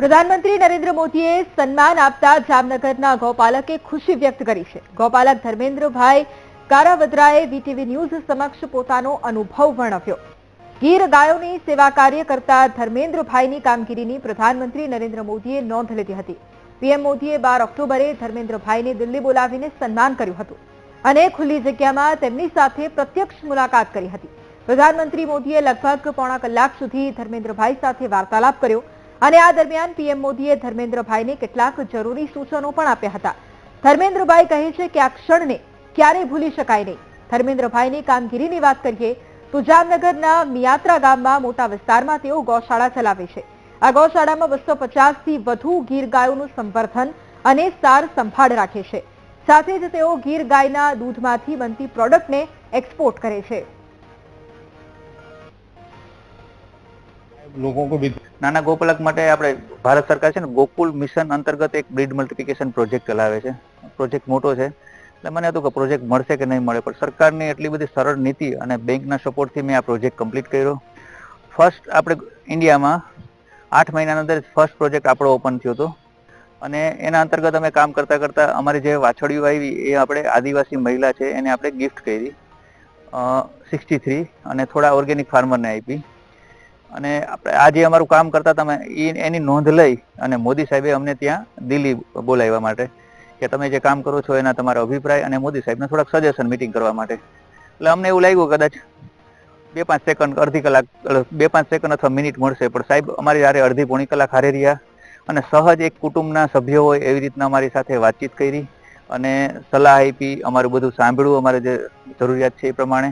પ્રધાનમંત્રી નરેન્દ્ર મોદીએ સન્માન આપતા જામનગરના ગૌપાલકે ખુશી વ્યક્ત કરી છે. ગૌપાલક ધર્મેન્દ્રભાઈ કારાવદ્રાએ વીટીવી ન્યૂઝ સમક્ષ પોતાનો અનુભવ વર્ણવ્યો. ગીર ગાયોની સેવા કાર્ય કરતા ધર્મેન્દ્રભાઈની કામગીરીની પ્રધાનમંત્રી નરેન્દ્ર મોદીએ નોંધ લીધી હતી. પીએમ મોદીએ બાર ઓક્ટોબરે ધર્મેન્દ્રભાઈને દિલ્હી બોલાવીને સન્માન કર્યું હતું અને ખુલ્લી જગ્યામાં તેમની સાથે પ્રત્યક્ષ મુલાકાત કરી હતી. પ્રધાનમંત્રી મોદીએ લગભગ પોણા કલાક સુધી ધર્મેન્દ્રભાઈ સાથે વાર્તાલાપ કર્યો અને આ દરમિયાન પીએમ મોદીએ ધર્મેન્દ્રભાઈને કેટલાક જરૂરી સૂચનો પણ આપ્યા હતા. ધર્મેન્દ્રભાઈ કહે છે કે આ ક્ષણને ક્યારેય ભૂલી શકાય નહીં. ધર્મેન્દ્રભાઈની કામગીરીની વાત કરીએ, તો જામનગરના મિયાત્રા ગામમાં મોટા વિસ્તારમાં તેઓ ગૌશાળા ચલાવે છે. આ ગૌશાળામાં બસો થી વધુ ગીર ગાયોનું સંવર્ધન અને સાર સંભાળ રાખે છે. સાથે જ તેઓ ગીર ગાયના દૂધમાંથી બનતી પ્રોડક્ટને એક્સપોર્ટ કરે છે. લોકો કો નાના ગોપાલક માટે આપણે ભારત સરકાર છે ને ગોકુલ મિશન અંતર્ગત એક બ્રીડ મલ્ટિપ્લિકેશન પ્રોજેક્ટ ચલાવે છે. પ્રોજેક્ટ મોટો છે. એટલે મને હતું કે પ્રોજેક્ટ મળશે કે નહીં મળે, પણ સરકારની એટલી બધી સરળ નીતિ અને બેંકના સપોર્ટથી મેં આ પ્રોજેક્ટ કમ્પ્લીટ કર્યો. ફર્સ્ટ આપણે ઇન્ડિયામાં આઠ મહિનાના અંદર ફર્સ્ટ પ્રોજેક્ટ આપણો ઓપન થયો હતો. અને એના અંતર્ગત અમે કામ કરતા કરતા અમારી જે વાછડીઓ આવી એ આપણે આદિવાસી મહિલા છે એને આપણે ગિફ્ટ કરી. સિક્સટી થ્રી અને થોડા ઓર્ગેનિક ફાર્મરને આપી. અને આપણે આ જે અમારું કામ કરતા તમે એની નોંધ લઈ અને મોદી સાહેબે અમને ત્યાં દિલ્હી બોલાવ્યા માટે કે તમે જે કામ કરો છો એના તમારા અભિપ્રાય અને મોદી સાહેબને થોડાક સજેશન મિટિંગ કરવા માટે. એટલે અમને એવું લાગ્યું કદાચ બે પાંચ સેકન્ડ અડધી કલાક બે પાંચ સેકન્ડ અથવા મિનિટ મળશે. પણ સાહેબ, અમારી હારે અડધી પોણી કલાક હારે રહ્યા અને સહજ એક કુટુંબના સભ્યો હોય એવી રીતના અમારી સાથે વાતચીત કરી અને સલાહ આપી, અમારું બધું સાંભળ્યું, અમારે જે જરૂરિયાત છે એ પ્રમાણે.